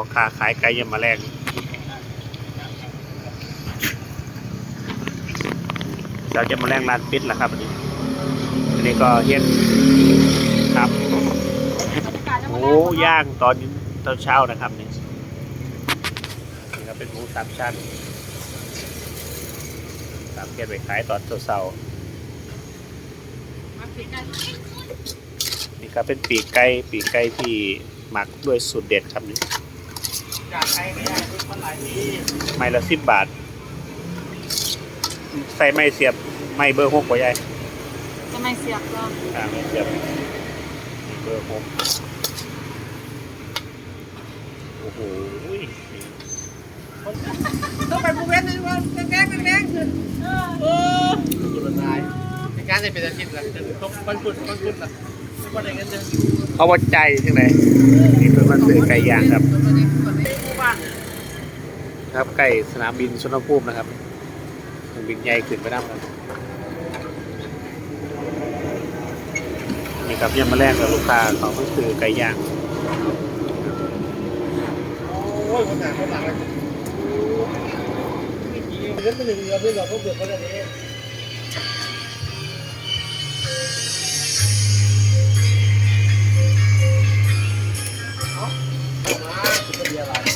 พ่อค้าขายไก่ยำแมลงเจ้ายำแมลงร้านปิดแล้วครับอันนี้อันนี้ก็เฮ็ดครับหมูย่างตอนตอนเช้านะครับนี่นี่ก็เป็นหมูสามชั้นสามเกตไปขายตอนเช้านี่ก็เป็นปีกไก่ปีกไก่ที่หมักด้วยสูตรเด็ดครับนี่ จากใครไม่ได้ทุกคนหลายที่ไม้ละสิบบาท ใส่ไม้เสียบ ไม้เบอร์หกกว่าใหญ่จะไม่เสียบก็อ่าไม้เสียบเบอร์หกโอ้โหนี่ต้องไปภูเก็ตนี่ว่าแกล้งแกล้งขึ้นเออสุดท้ายในการจะเป็นอาชีพละต้องคนฝุ่นคนฝุ่นละทุกคนอย่างนั้นเลยเอาวัดใจที่ไหนนี่เป็นมันสื่อไก่ย่างครับบ้าน ครับใกล้สนามบินสุนทรภูมนะครับสนามบินใหญ่ขึ้นไปน้ำครับนี่ครับยังมาแรกกับลูกค้าเขาก็คือไก่ย่างโอ้ยคนหนาคนหลังเลยเนไปหนึ่งเดือนเพื่อนเราเขาเบื่อเขาจะเองเนาะมาเป็เอะไร